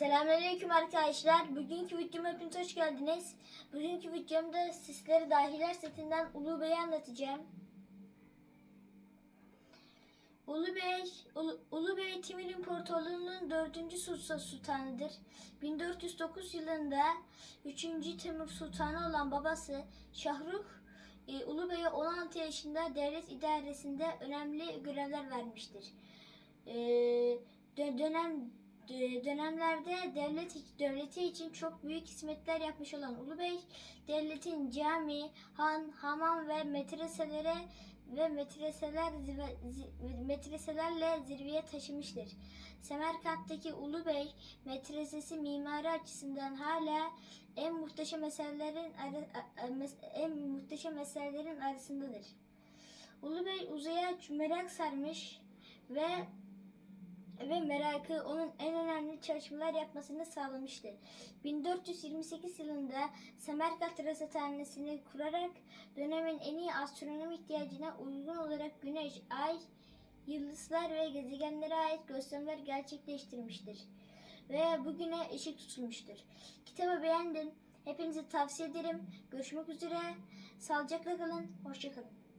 Selamünaleyküm arkadaşlar. Bugünkü videoma hepiniz hoş geldiniz. Bugünkü videomda sizlere Dahiler setinden Ulu Bey'i anlatacağım. Ulu Bey, Ulu, Ulu Bey Timur İmparatorluğu'nun 4. Sultan Sultanıdır. 1409 yılında 3. Timur Sultanı olan babası Şahrukh e, Ulu Bey'e 16 yaşında devlet idaresinde önemli görevler vermiştir. E, dö- dönem dö- dönemlerde devlet devleti için çok büyük hizmetler yapmış olan Ulu Bey, devletin cami, han, hamam ve medreselere ve zi- medreselerle zirveye taşımıştır. Semerkant'taki Ulu Bey medresesi mimari açısından hala en muhteşem eserlerin en muhteşem eserlerin arasındadır. Ulu Bey uzaya merak sarmış ve ve merakı onun en önemli çalışmalar yapmasını sağlamıştı. 1428 yılında Semerkant Rasathanesi'ni kurarak dönemin en iyi astronomi ihtiyacına uygun olarak güneş, ay, yıldızlar ve gezegenlere ait gözlemler gerçekleştirmiştir. Ve bugüne ışık tutulmuştur. Kitabı beğendim. Hepinize tavsiye ederim. Görüşmek üzere. Sağlıcakla kalın. Hoşçakalın.